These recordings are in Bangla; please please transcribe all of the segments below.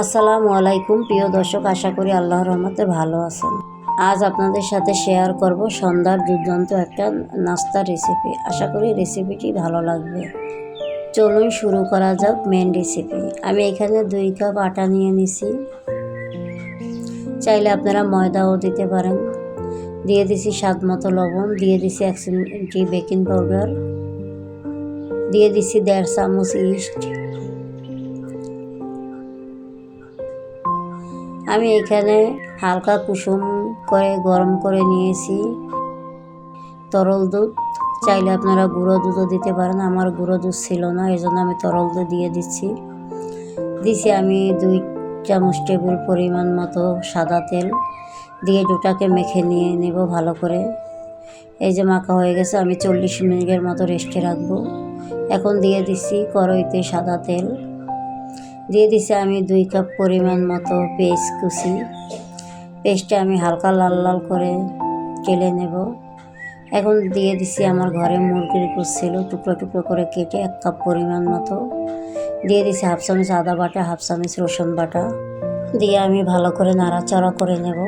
আসসালামু আলাইকুম, প্রিয় দর্শক, আশা করি আল্লাহর রহমতে ভালো আছেন। আজ আপনাদের সাথে শেয়ার করব সন্ধ্যার দুর্দান্ত একটা নাস্তার রেসিপি আশা করি রেসিপিটি ভালো লাগবে। চলুন শুরু করা যাক মেন রেসিপি আমি এখানে দুই কাপ আটা নিয়ে নিছি। চাইলে আপনারা ময়দাও দিতে পারেন। দিয়ে দিছি স্বাদ মতো লবণ, দিয়ে দিছি এক চিমটি বেকিং পাউডার দিয়ে দিছি দেড় চামচ ইস্ট আমি এখানে হালকা কুসুম করে গরম করে নিয়েছি। তরল দুধ। চাইলে আপনারা গুঁড়ো দুধও দিতে পারেন। আমার গুঁড়ো দুধ ছিল না এই জন্য আমি তরল দুধ দিয়ে দিচ্ছি। দিছি আমি দুই চামচ টেবিল পরিমাণ মতো সাদা তেল। দিয়ে দুটাকে মেখে নিয়ে নেব ভালো করে। এই যে মাখা হয়ে গেছে, আমি চল্লিশ মিনিটের মতো রেস্টে রাখব। এখন দিয়ে দিচ্ছি কড়াইতে সাদা তেল। দিয়ে দিছি আমি দুই কাপ পরিমাণ মতো পেস্ট কুচি। পেস্টটা আমি হালকা লাল লাল করে কেলে নেব। এখন দিয়ে দিছি আমার ঘরে মুরগির ছিল, টুকরো টুকরো করে কেটে এক কাপ পরিমাণ মতো। দিয়ে দিছি হাফ চামচ আদা বাটা, হাফ চামচ রসুন বাটা। দিয়ে আমি ভালো করে নাড়াচাড়া করে নেব।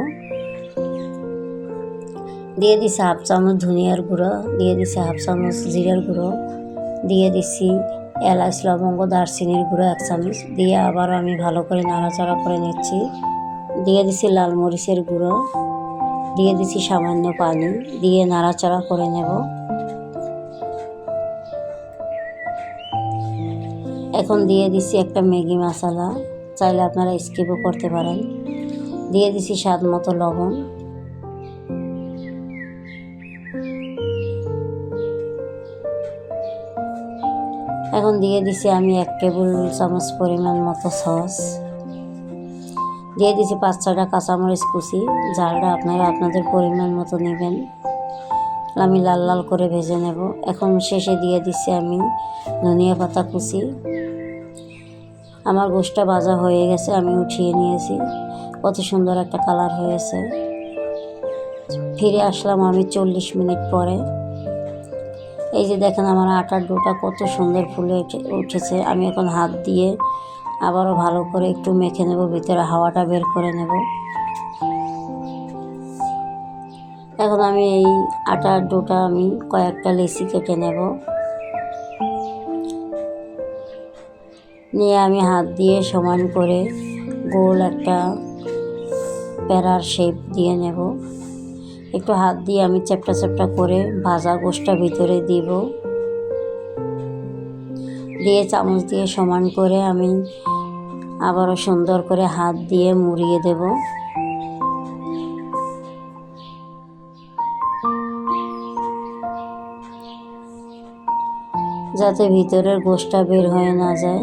দিয়ে দিছি হাফ চামচ ধনিয়ার গুঁড়ো, দিয়ে দিছি হাফ চামচ জিরার গুঁড়ো। দিয়ে দিছি এলাচ লবঙ্গ, দারচিনির গুঁড়ো এক চামচ। দিয়ে আবার আমি ভালো করে নাড়াচাড়া করে নিচ্ছি। দিয়ে দিছি লাল মরিচের গুঁড়ো। দিয়ে দিছি সামান্য পানি। দিয়ে নাড়াচাড়া করে নেব। এখন দিয়ে দিছি একটা ম্যাগি মশলা। চাইলে আপনারা স্কিপও করতে পারেন। দিয়ে দিছি স্বাদ মতো লবণ। এখন দিয়ে দিছি আমি এক টেবিল চামচ পরিমাণ মতো সস। দিয়ে দিছি পাঁচ ছটা কাঁচামরিচ কুচি, ঝালটা আপনারা আপনাদের পরিমাণ মতো নেবেন। আমি লাল লাল করে ভেজে নেব। এখন শেষে দিয়ে দিছি আমি ধনিয়া পাতা কুচি। আমার গোষ্ঠটা ভাজা হয়ে গেছে, আমি উঠিয়ে নিয়েছি। কত সুন্দর একটা কালার হয়েছে। ফিরে আসলাম আমি চল্লিশ মিনিট পরে। এই যে দেখেন আমার আটার ডোটা কত সুন্দর ফুলে উঠেছে। আমি এখন হাত দিয়ে আবারও ভালো করে একটু মেখে নেব, ভিতরে হাওয়াটা বের করে নেব। এখন আমি এই আটার ডোটা আমি কয়েকটা লেসি কেটে নেব। নিয়ে আমি হাত দিয়ে সমান করে গোল একটা প্যারার শেপ দিয়ে নেব। একটু হাত দিয়ে আমি চ্যাপটা চ্যাপটা করে ভাজা গোষ্ঠটা ভিতরে দিব। দিয়ে চামচ দিয়ে সমান করে আমি আবারও সুন্দর করে হাত দিয়ে মুড়িয়ে দেব। যাতে ভিতরের গোষ্ঠটা বের হয়ে না যায়।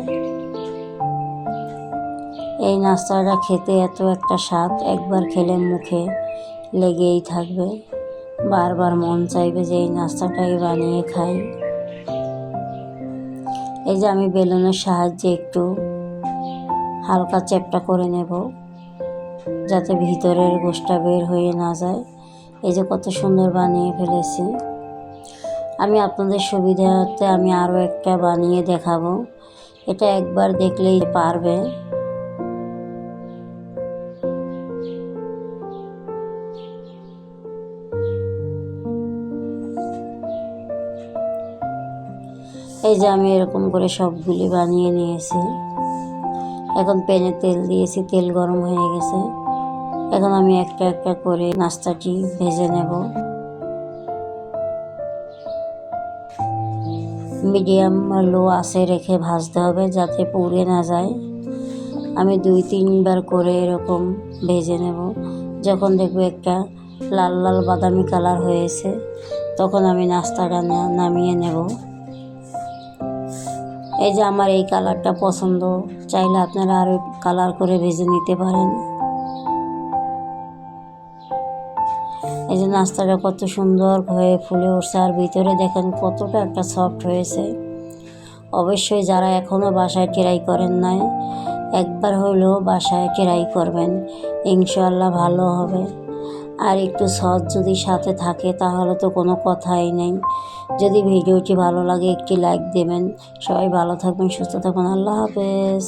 এই নাস্তাটা খেতে এত একটা স্বাদ, একবার খেলে মুখে লেগেই থাকবে। বারবার মন চাইবে যে এই নাস্তাটাই বানিয়ে খাই। এই যে আমি বেলুনের সাহায্যে একটু হালকা চ্যাপটা করে নেব, যাতে ভিতরের গোষ্ঠটা বের হয়ে না যায়। এই যে কত সুন্দর বানিয়ে ফেলেছি। আমি আপনাদের সুবিধাতে আমি আরও একটা বানিয়ে দেখাবো। এটা একবার দেখলেই পারবে। এই যে আমি এরকম করে সবগুলি বানিয়ে নিয়েছি। এখন প্যানে তেল দিয়েছি, তেল গরম হয়ে গেছে। এখন আমি একটা একটা করে নাস্তাটি ভেজে নেব। মিডিয়াম লো আঁচে রেখে ভাজতে হবে যাতে পুড়ে না যায়। আমি দুই, তিনবার করে এরকম ভেজে নেব। যখন দেখব একটা লাল লাল বাদামি কালার হয়েছে, তখন আমি নাস্তাটা নামিয়ে নেব। এই যে আমার এই কালারটা পছন্দ, চাইলে আপনারা আরও কালার করে ভেজে নিতে পারেন। এই যে নাস্তাটা কত সুন্দর হয়ে ফুলে উঠছে, আর ভিতরে দেখেন কতটা একটা সফট হয়েছে। অবশ্যই যারা এখনও বাসায় ট্রাই করেন নাই, একবার হলেও বাসায় ট্রাই করবেন। ইনশাল্লাহ ভালো হবে। আর একটু সস যদি সাথে থাকে, তাহলে তো কোনো কথাই নেই। যদি ভিডিওটি ভালো লাগে, একটি লাইক দেবেন। সবাই ভালো থাকবেন, সুস্থ থাকুন আল্লাহ হাফেজ।